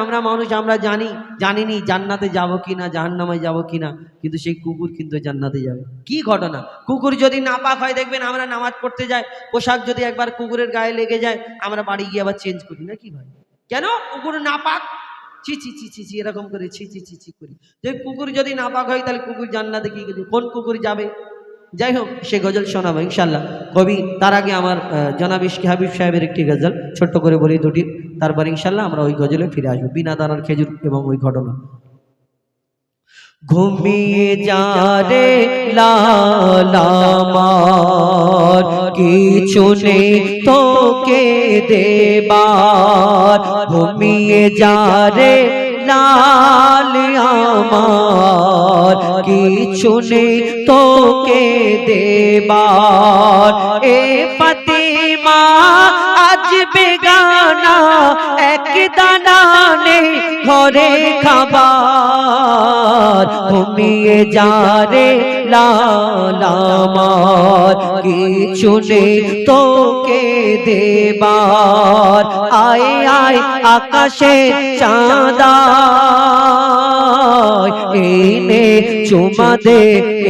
আমরা মানুষ, আমরা জানি, জানিনি জান্নাতে যাব কি না জাহান্নামে যাব কি না কিন্তু সেই কুকুর কিন্তু জান্নাতে যাবে। কি ঘটনা? কুকুর যদি নাপাক হয়, দেখবেন আমরা নামাজ পড়তে যাই, পোশাক যদি একবার কুকুরের গায়ে লেগে যায়, আমরা বাড়ি গিয়ে আবার চেঞ্জ করি। না কি ভাই? কেন? কুকুর নাপাক? ছি ছি ছি ছি ছি, এরকম করে, ছি ছি ছি ছি করি। যে কুকুর যদি নাপাক হয়, তাহলে কুকুর জান্নাতে কি কোন কুকুর যাবে? যাই হোক, সে গজল শোনাবো ইনশাল্লাহ কবি, তার আগে আমার জনাব ইশকি হাবিব সাহেবের একটি গজল, ছোট্ট করে বলি দুটি। তারপর ইনশাল্লাহ আমরা ওই গজলে ফিরে আসব, বিনা দানার খেজুর এবং ওই ঘটনা। ঘুমিয়ে যা রে লালামার, কিছু নেই তোকে দেবার। ঘুমিয়ে যা রে লাল আমার কিছু নেই তোকে দেবার। এ ফাতিমা আজ বেগানা, এক দানা নেই ঘরে খাবার। ঘুমিয়ে যা রে কিছু নেই তোকে দেবার। আয় আয়, আকাশে চাঁদা। এনে চুমা দে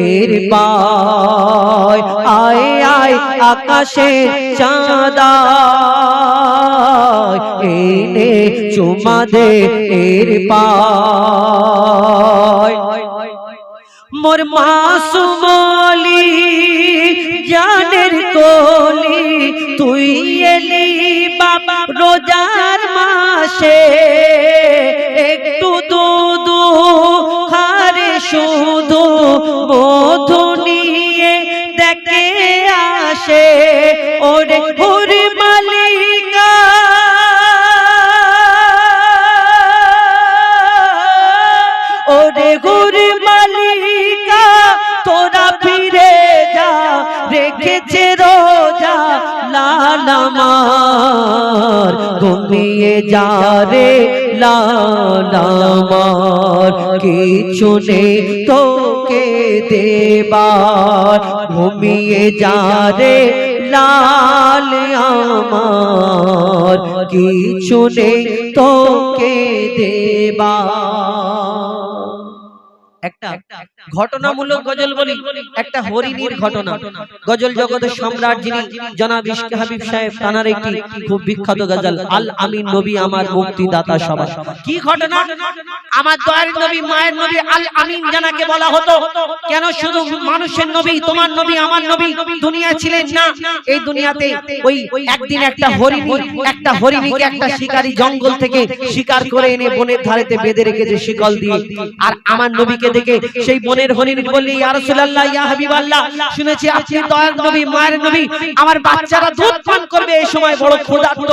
এর পায়। আয় আয়, আকাশে চাঁদা এনে চুমা দে এর পায়। মোর মাসুমলি জানের কোলি তুই এলি বাবা রোজার মাসে। মধু নিয়ে দেখে আসে ওরে ওরে মালিকা মালিকা ফিরে যা, রেখেছে ঘুমিয়ে যা রে লাল আমার, কিছু নেই তোকে দেবার ঘুমিয়ে যা রে লাল আমার কিছু নেই তোকে দেবার। একটা ঘটনামূলক গজল বলি, একটা হরিণীর ঘটনা। গজল জগতের সম্রাট যিনি, জনাব ইশকে হাবিব সাহেব তানার একটি খুব বিখ্যাত গজল, আল আমিন নবী আমার মুক্তিদাতা সবার কি ঘটনা? আমার দয়ার নবী, মায়ের নবী আল আমিন জানাকে বলা হতো, কেন শুধু মানুষের নবী, তোমার নবী, আমার নবী দুনিয়া ছিলেন না? এই দুনিয়াতে ওই একদিন একটা হরিণী, একটা হরিণীকে একটা শিকারী জঙ্গল থেকে শিকার করে এনে বনের ধারেতে বেঁধে রেখেছে শিকল দিয়ে। আর আমার নবীকে দেখে সেই বনের হরিণী বললি ইয়া রাসূলুল্লাহ, ইয়া হাবিবাল্লাহ। শুনেছি, আপনি দয়ার নবী, মায়ের নবী। আমার বাচ্চারা দুধ পান করবে এই সময়, বড় ক্ষুধার্ত।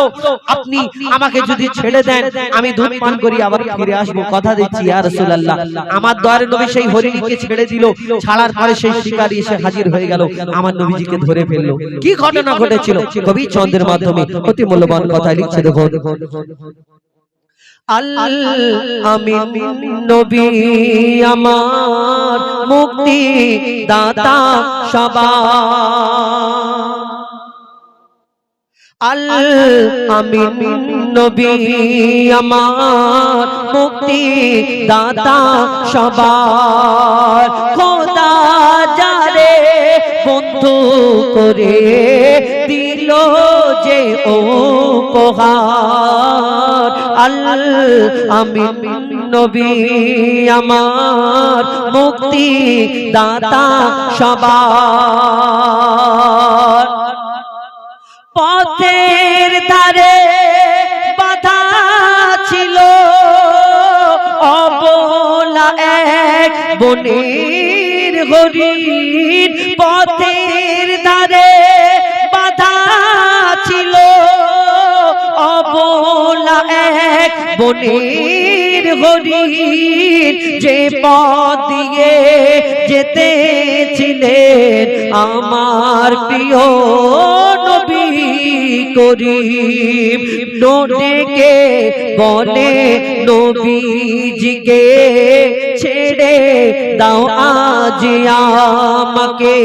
আপনি আমাকে যদি ছেড়ে দেন, আমি দুধ পান করি, আবার ফিরে আসব। কথা দিচ্ছি, ইয়া রাসূলুল্লাহ, আমার দয়ার নবী সেই হরিণীকে ছেড়ে দিল। ছাড়ার পরে সেই শিকারী এসে হাজির হয়ে গেল। আমার নবীজিকে ধরে ফেলল। কি ঘটনা ঘটেছিল? কবি চন্দ্রের মাধ্যমে অতি মূল্যবান কথা লিখছে দেখো আল আমিন নবী আমার মুক্তি দাতা সবার। আল আমিন নবী আমার মুক্তি দাতা সবার। খোদা যারে বন্ধু করে দিল যে ও পোহার আল আমিন নবী আমার মুক্তি দাতা সবার। পথের ধারে বাধা ছিল। হরিণ। বনের হরিণ যে পথ দিয়ে যেতে ছিলেন আমার প্রিয় নবী করিম। নোটেকে বলে নবীজিকে ছেড়ে দাও আজ আমাকে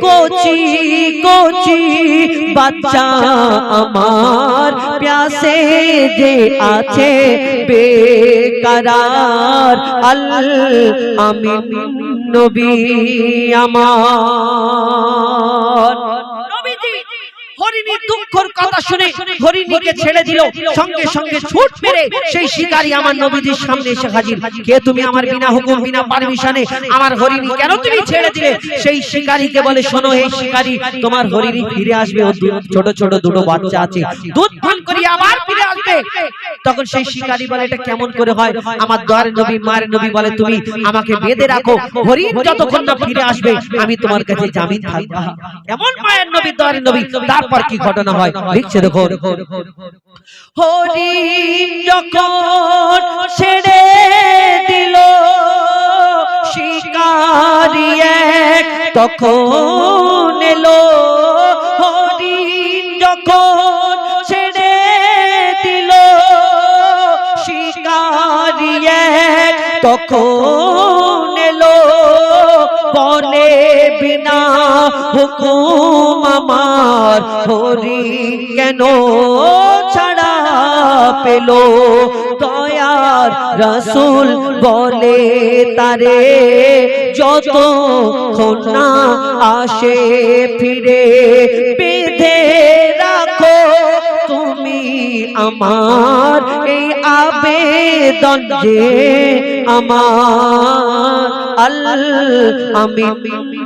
কোচি কোচি বাচ্চা আমার প্যাসে যে আছে বেকারার আল আমি নবী আমার নবীজি হরিণীর কথা শুনে হরিণীকে ছেড়ে দিল। সঙ্গে সঙ্গে ছুট মেরে সেই শিকারী আমার নবীজির সামনে এসে হাজির। কে তুমি আমার বিনা হুকুম বিনা পারমিশনে আমার হরিণী কেন তুমি ছেড়ে দিলে? সেই শিকারীকে বলে শোনো এই শিকারী তোমার হরিণী ফিরে আসবে ও ছোট ছোট দুটো বাচ্চা আছে। দুধ পান করি আবার ফিরে আসবে। তখন সেই শিকারী বলে এটা কেমন করে হয়? আমার দয়ার নবী মায়ের নবী বলে তুমি আমাকে বেঁধে রাখো। হরিণ যতক্ষণ না ফিরে আসবে আমি তোমার কাছে জামিন থাকব এমন মায়ের নবী দয়ার নবী তারপর কি ঘটনা হয়। লিখছে দেখো। হরিণ যখন ছেড়ে দিল শিকারি এক তখন এলো। হরিণ যখন ছেড়ে দিল শিকারি এক তখন এলো। বনে বিনা হুকুম আমার হরিণ কেন ছাড়া পেল? দয়ার রসুল বলে তারে যত না আসে ফিরে বেঁধে রাখো। তুমি আমার এই আবেদন যে আমার আল আমি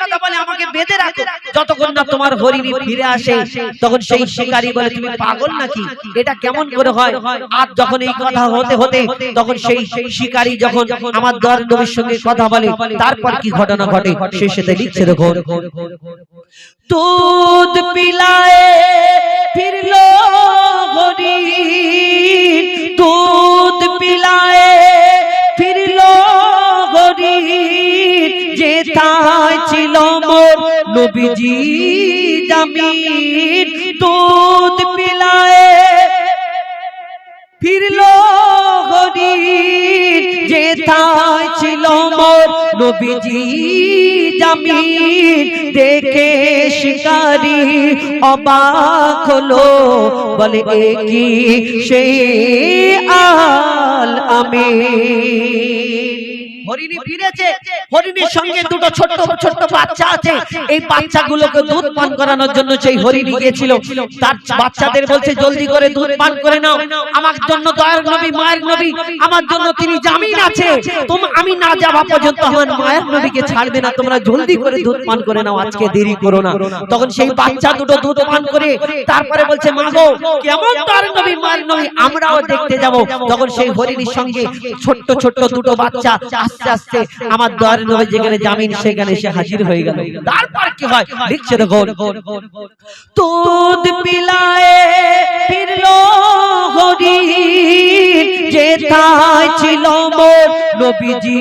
কথা বলে আমাকে বেঁধে রাখো। যতক্ষণ না তোমার হরিণী ফিরে আসে তখন সেই শিকারী বলে তুমি পাগল নাকি? এটা কেমন করে হয়? আর যখন এই কথা হতে হতে তখন সেই শিকারী যখন আমার দর নবীর সঙ্গে কথা বলে তারপর কি ঘটনা ঘটে? সে সেটা লিখছে দেখো দুধ পিলায় ফিরলো হরিণ। মোর নবীজি জামিন দুধ পিলায় ফিরলো হরিণ যেথায় ছিল মোর নবীজি জামিন। দেখে শিকারি অবাক হলো, বলে কি সেই আল আমিন? হরিণী ফিরেছে। হরিণীর সঙ্গে দুটো ছোট্ট ছোট্ট বাচ্চা আছে। এই বাচ্চাগুলোকে দুধ পান করানোর জন্য সেই হরিণী গিয়েছিল তার বাচ্চাদের বলছে জলদি করে দুধ পান করে নাও। আমার জন্য দয়ার নবী মায়ের নবী আমার জন্য তিনি জামিন আছে। আমি না যাওয়া পর্যন্ত আমার মায়ের নবীকে ছাড়বে না। তোমরা জলদি করে দুধ পান করে নাও। আজকে দেরি করো না। তখন সেই বাচ্চা দুটো দুধ পান করে তারপরে বলছে মা গো কেমন দয়ার নবী মায়ের নবী আমরাও দেখতে যাব তখন সেই হরিণীর সঙ্গে ছোট্ট ছোট্ট দুটো বাচ্চা আস্তে আস্তে আমার দয়ার নবী যেখানে জামিন, সেখানে এসে হাজির হয়ে গেল। তারপর কি হয়? লিখছে তুদ পিলায়ে ফিরলো যেথায় ছিল মোর নবীজি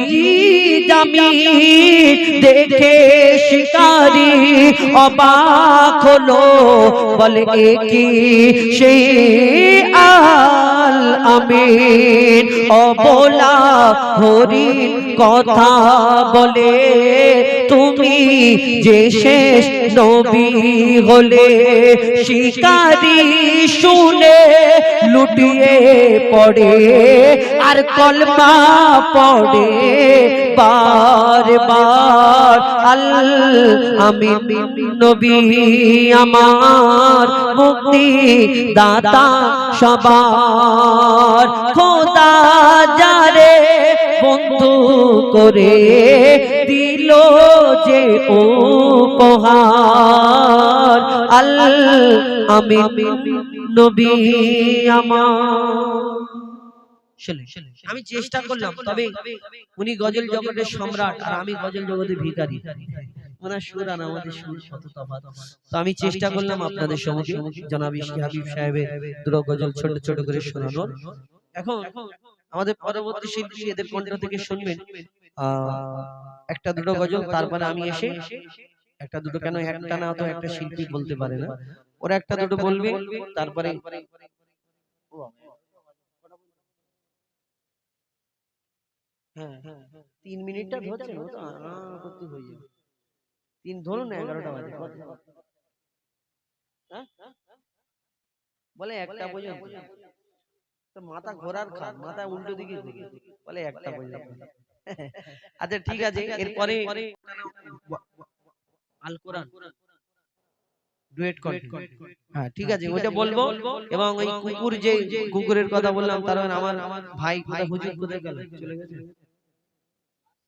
জামি দেখে শিকারি অবাক হলো। বলে কি সে আল আমিন? অবলা হরি কথা বলে তুমি যে শেষ নবী হলে, শিকারি শুনে লুটিয়ে পড়ে, আর কলমা পড়ে বার বার আমি নবী আমার মুক্তি দাতা সবার। খোদা যারে বন্ধু করে দিল যে উপহার। আল আমি নবী আমার। আমি চেষ্টা করলাম, তবে উনি গজল জগতের সম্রাট আর আমি গজল জগতের ভিখারি। ওনার সুর আর আমাদের সুর কত তফাৎ। তো আমি চেষ্টা করলাম আপনাদের সঙ্গে জনাব হাবিব সাহেবের দুটো গজল ছোট ছোট করে শোনানোর। এখন আমাদের পরবর্তী শিল্পী এদের কণ্ঠ থেকে শুনবেন। একটা দুটো গজল তারপরে আমি এসে একটা দুটো কেন একটা না তো একটা শিল্পী বলতে পারে না। ওরা একটা দুটো বলবে তারপরে হ্যাঁ হ্যাঁ হ্যাঁ। তিন মিনিটটা ধরছেন ও তো আ করতে যাবে। তিন ধরুন এগারোটা বাজে? বলে একটা পর্যন্ত তো মাথা ঘোরার খা মাথা উল্টো দিকে বলে একটা পর্যন্ত আচ্ছা ঠিক আছে। এরপরে আল কোরআন। ডুয়েট হ্যাঁ ঠিক আছে। ওইটা বলব। এবং ওই কুকুর যে কুকুরের কথা বললাম তার আমার ভাই কোথায় হুজুর কোথায় গেল? চলে গেছে।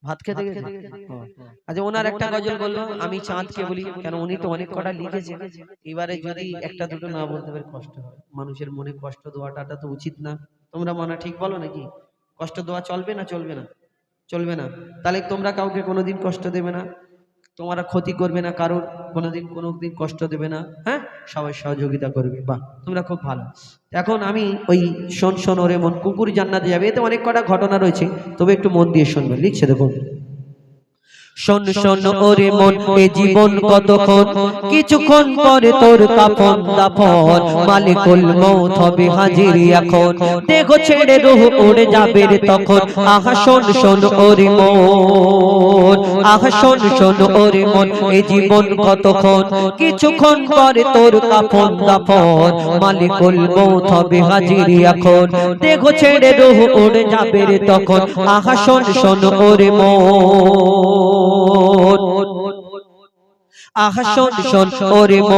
ভাত খেতে গেছে? আচ্ছা ওনার একটা গজল বলব আমি চাঁদকে বলি কেন উনি তো অনেক কটা লিখেছেন এবারে যদি একটা দুটো না বলতে পারে কষ্ট হয় মানুষের মনে কষ্ট দেওয়াটা তো উচিত না। তোমরা মনে ঠিক বলো নাকি? কষ্ট দেওয়া চলবে না চলবে না? চলবে না। তাহলে তোমরা কাউকে কোনো দিন কষ্ট দেবে না। তোমরা ক্ষতি করবে না কারোর। কোনো দিন কোনো দিন কষ্ট দেবে না। হ্যাঁ? সবাই সহযোগিতা করবে। বা তোমরা খুব ভালো। এখন আমি ওই শোন শোন ওরে মন, কুকুর জান্নাতে যাবে। এতে অনেক কটা ঘটনা রয়েছে। তবে একটু মন দিয়ে শুনবে লিখছে দেখুন। শোন শোন ওরে মন এ জীবন কতক্ষণ কিছুক্ষণ পরে তোর কাপন দাপন মালিকুল মৌত হবে হাজির এখন দেখো ছেড়ে রুহ উড়ে যাবে রে তখন আহা শোন শোন ওরে মন আহা শোন শোন ওরে মন এ জীবন কতক্ষণ কিছুক্ষণ পরে তোর কাপন দাপন মালিকুল মৌত হবে হাজির এখন দেখো ছেড়ে রুহ উড়ে যাবে রে তখন আহা শোন শোন ওরে মন আহা শোন শোন ওরে মন।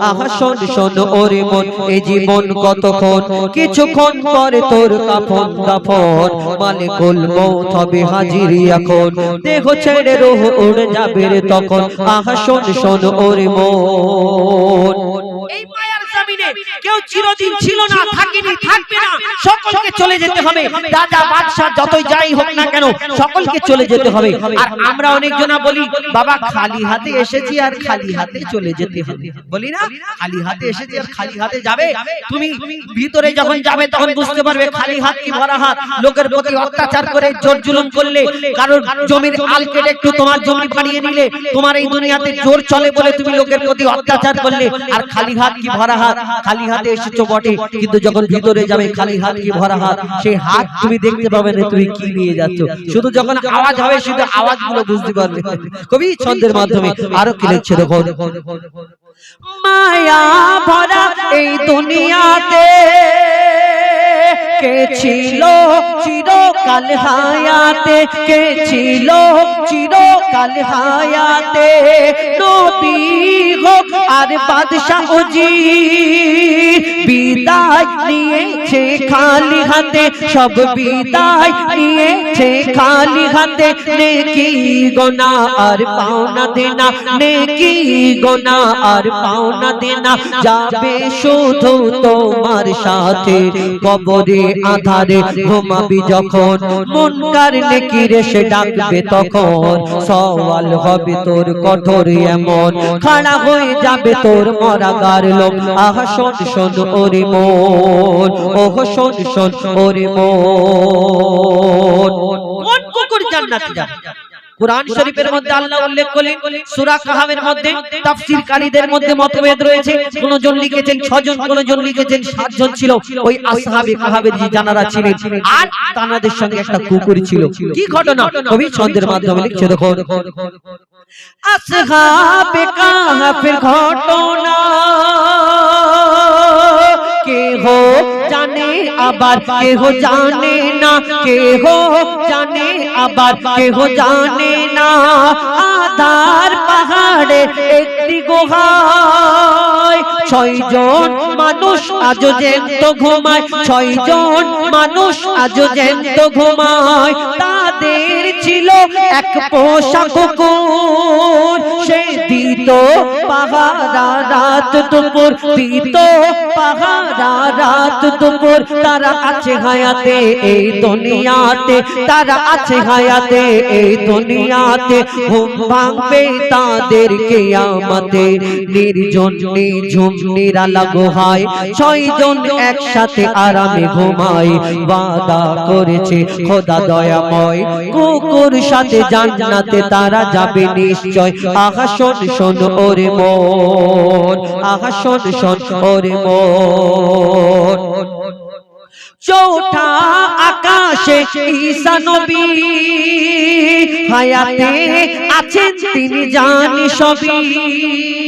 আহা শোন শোন ওরে মন। এ জীবন কতক্ষণ? কিছুক্ষণ পরে তোর কাফন দাফন। হবে হাজিরি এখন। দেহ ছেড়ে রোহ উড়ে যাবে তখন। আহা শোন শোন ওরে মন। জমিনে কেউ চিরদিন ছিল না থাকেনি থাকবে না। সকলকে চলে যেতে হবে। রাজা বাদশাহ যতই যাই হোক না কেন সকলকে চলে যেতে হবে। আর আমরা অনেকজনা বলি বাবা খালি হাতে এসেছি আর খালি হাতে চলে যেতে হবে। বলি না খালি হাতে এসেছি আর খালি হাতে যাবে। তুমি ভিতরে যখন যাবে তখন বুঝতে পারবে খালি হাত কি ভরা হাত। লোকের প্রতি অত্যাচার করে জোর জুলুম করলে কারোর জমির আল কেটে একটু তোমার জমি বানিয়ে নিলে তোমার এই দুনিয়াতে জোর চলে বলে তুমি লোকের প্রতি অত্যাচার করলে আর খালি হাত কি ভরা হাত খালি হাতে এসেছ বটে কিন্তু যখন ভিতরে যাবে খালি হাত কি ভরা হাত? সেই হাত তুমি দেখতে পাবে না তুমি কি নিয়ে যাচ্ছ। শুধু যখন আওয়াজ হবে শুধু আওয়াজগুলো বুঝতে পারবে। কবি ছন্দের মাধ্যমে আরও কি লিখছে দেখো মায়া ভরা এই দুনিয়াতে। কে ছিল চিরকাল হায়াতে? কে ছিল চিরকাল হায়াতে? নবী হোক আর বাদশাহ জি, বিদায় নিয়েছে খালি হাতে, সব বিদায় নিয়েছে খালি হাতে। নেকি গোনা আর পাওনা দেনা, নেকি গোনা আর পাওনা দেনা, যাবে শুধু তোমার সাথে কবরে আধারে ঘুমাবি যখন মুনকার নেকি রেসে ডাকবে তখন সওয়াল হবে তোর কঠোর এমন খাড়া হয়ে যাবে তোর মরাগার লোক আহা শোন শোন ওরে মন। ওহ শোন শোন ওরে মন। কোন কুকুর জান্নাতে যাবে কোরআন শরীফের মধ্যে আল্লাহ উল্লেখ করলেন সূরা কাহাফের মধ্যে তাফসীর কারীদের মধ্যে মতভেদ রয়েছে। কোন জন লিখেছেন 6 জন কোন জন লিখেছেন 7 জন ছিল। ওই আসহাবে কাহাবের যে জানারা ছিলেন। আর তানাদের সঙ্গে একটা কুকুর ছিল। কি ঘটনা? কবি ছন্দের মাধ্যমে লিখছে দেখো আসহাবে কাহাফের ঘটনা। কেহ জানে আবার কেহ জানে না, কেহ জানে আবার, কেহ জানে না। আধার পাহাড়ে একটি গুহায় ছয়জন মানুষ আজ জ্যান্ত ঘুমায় ছয়জন মানুষ আজ জ্যান্ত ঘুমায়। তাদের ছিল এক পোষা কুকুর। দিত পাহারা রাত দুপুর দিত পাহারা রাত দুপুর। তারা আছে হায়াতে এই দুনিয়াতে, তারা আছে হায়াতে এই দুনিয়াতে। ঘুম ভাঙবে তাদের কিয়ামতে নির্জন নিঝুম নিরালা গুহায় ছয়জন একসাথে আরামে ঘুমায়। ওয়াদা করেছে খোদা দয়াময়। কুকুর সাথে জান্নাতে তারা যাবে নিশ্চয়। আহা শোন ওরে মন আহা শোন শোন ওরে মন। চৌঠা আকাশে ঈসা নবী, হায়াতে আছেন তিনি জানি সবই।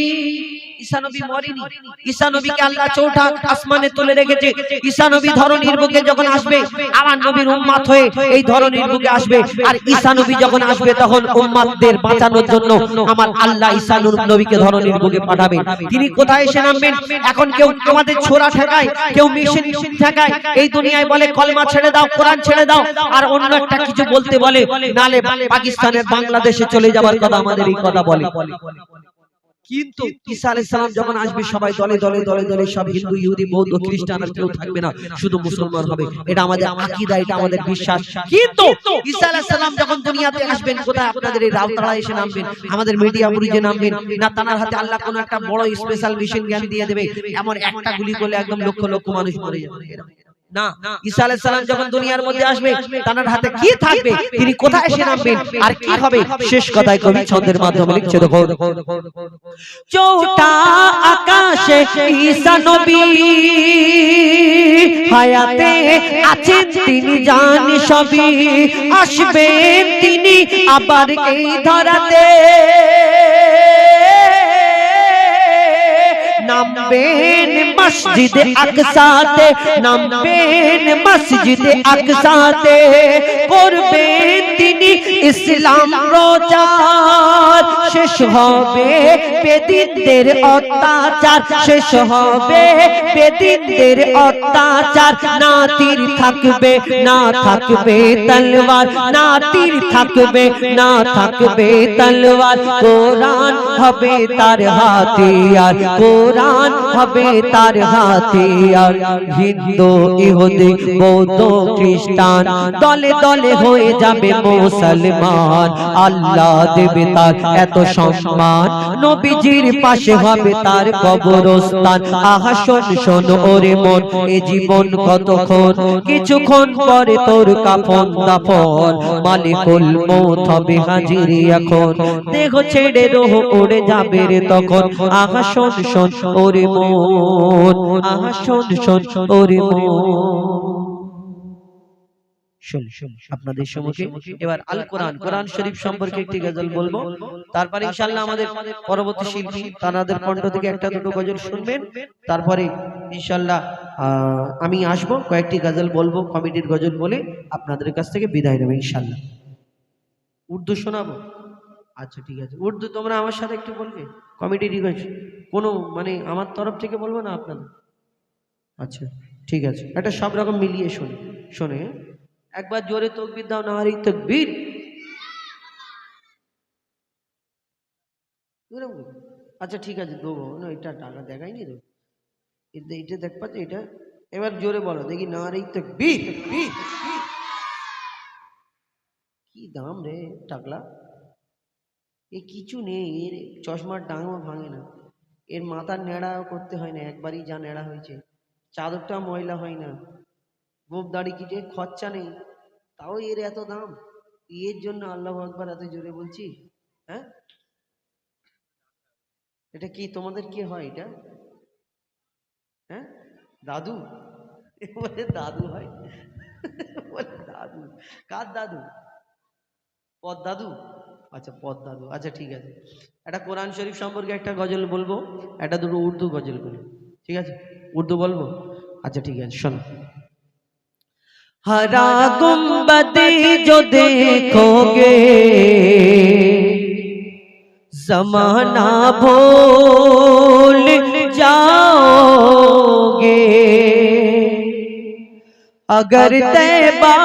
ঈসা নবী মরেনি। ঈসা নবীকে আল্লাহ চৌঠা আসমানে তুলে রেখেছে? ঈসা নবী ধরনীর বুকে যখন আসবে আমার নবীর উম্মাত হয়ে এই ধরনীর বুকে আসবে। আর ঈসা নবী যখন আসবে তখন উম্মাতদের বাঁচানোর জন্য আমার আল্লাহ ঈসা নবীকে ধরনীর বুকে তিনি কোথায় এসে নামবেন? এখন কেউ আমাদের ছোড়া ঠেকায় কেউ মেশিন ঠেকায় এই দুনিয়ায় বলে কলমা ছেড়ে দাও কোরআন ছেড়ে দাও আর অন্য একটা কিছু বলতে বলে নালে পাকিস্তানের বাংলাদেশে চলে যাবার কথা আমাদের এই কথা বলে কিন্তু ঈসা আলাইহিস সালাম যখন আসবে সবাই দলে দলে দলে দলে সব হিন্দু ইহুদি বৌদ্ধ খ্রিস্টান আর কেউ থাকবে না শুধু মুসলমান হবে। এটা আমাদের আকীদা এটা আমাদের বিশ্বাস। কিন্তু ঈসা আলাইহিস সালাম যখন দুনিয়াতে আসবেন কোথায় আপনাদের এই এসে নামবেন? আমাদের মিডিয়া বুরিজে নামবেন না তানার হাতে আল্লাহ কোন একটা বড় স্পেশাল মিশন জ্ঞান দিয়ে দেবে এমন একটা গুলি করলে একদম লক্ষ লক্ষ মানুষ মরে যাবে। না ঈসা আলাইহিস সালাম যখন দুনিয়ার মধ্যে আসবে হাতে কি থাকবে? তিনি কোথায় এসে নামবেন? আর কি হবে? শেষ কথায় কবি ছন্দের মাধ্যমে লিখছে দেখো। চৌটা আকাশে ঈসা নবী হায়াতে আছেন তিনি জানি সবই। আসবেন তিনি আবার এই ধরাতে। নামবেন মসজিদে আকসাতে নামবেন মসজিদে আকসাতে। করবেন তিনি ইসলাম প্রচার শেষ হবে বেদিনদের অত্যাচার। শেষ হবে বেদিনদের অত্যাচার। না তীর থাকবে না থাকবে তলোয়ার না তীর থাকবে না থাকবে তলোয়ার কোরআন হবে তার হাতিয়ার। কোরআন হবে তার হাতিয়ার হিন্দু, ইহুদি, বৌদ্ধ, খ্রিস্টান দলে দলে হয়ে যাবে মুসলমান। আল্লাহ দেবে তার এত সম্মান। নবীজির পাশে হবে তার কবরস্থান। আহা, শোন শোন, ওরে মন, এ জীবন কতক্ষণ? কিছুক্ষণ পরে তোর কাফন দাফন। মালিকুল মৌত হবে হাজিরি এখন। দেহ ছেড়ে রোহ উড়ে যাবে রে তখন। আহা, শোন শোন ওরে মন আহা শোন শোন ওরে মন। শুন শুন আপনাদের সম্মুখে এবার আল কোরআন কোরআন শরীফ সম্পর্কে একটি গজল বলব। তারপরে ইনশাআল্লাহ আমাদের পরবর্তী শিল্পী তানাদের কণ্ঠ থেকে একটা দুটো গজল শুনবেন। তারপরে ইনশাআল্লাহ আমি আসব কয়েকটি গজল বলব কমিটির গজল বলে আপনাদের কাছ থেকে বিদায় নেব ইনশাআল্লাহ। উর্দু শোনাবো? আচ্ছা ঠিক আছে। উর্দু তোমরা আমার সাথে একটু বলবে? কমিটি রিকোয়েস্ট কোনো মানে আমার তরফ থেকে বলব না আপনাদের? আচ্ছা ঠিক আছে। একটা সব রকম মিলিয়ে শোনে শোনে? একবার জোরে তকবির দাও নারী তকবীর। আচ্ছা ঠিক আছে দেবো। না এটা টাকা দেখাইনি তো। এটা এটা দেখ পাচ্ছ এটা। এবার জোরে বলো দেখি তকবীর, তকবীর। কি দাম রে টাকলা? এ কিছু নেই, এর চশমার ডাঙও ভাঙে না। এর মাথার নেড়াও করতে হয় না, একবারই যা নেড়া হয়েছে। চাদরটা ময়লা হয় না। গোপ দাড়ি কিছু খরচা নেই। তাও এর এত দাম? এর জন্য আল্লাহ আকবার এত জোরে বলছি? হ্যাঁ? এটা কি তোমাদের কি হয় এটা? হ্যাঁ? দাদু? বলে দাদু হয়? বলে দাদু। কার দাদু? পদ দাদু আচ্ছা পদ দাদু আচ্ছা ঠিক আছে একটা কোরআন শরীফ সম্পর্কে একটা গজল বলবো একটা দুটো উর্দু গজল বলি ঠিক আছে উর্দু বলবো আচ্ছা ঠিক আছে শোনো हरा गुम्बद जो देखोगे जमाना भूल जाओगे अगर तैबा तैबा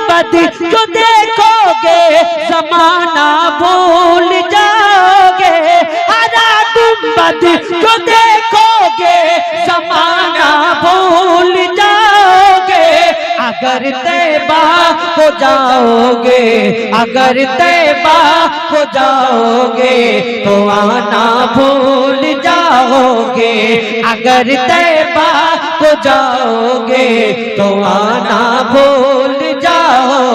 गुंबद जो देखोगे, जमाना भूल जाओगे। हरा गुंबद जो देखोगे, जमाना भूल जाओगे। अगर तैबा हो जाओगे, अगर तैबा हो जाओगे तो आना भूल जाओगे। अगर तैबा हो जाओगे तो आना भूल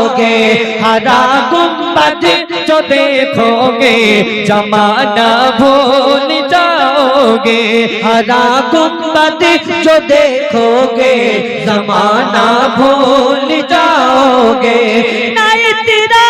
जाओगे हरा गुंबद जो देखोगे, जमाना भूल जाओगे। हरा गुंबद जो देखोगे, जमाना भूल जाओगे। ना तेरा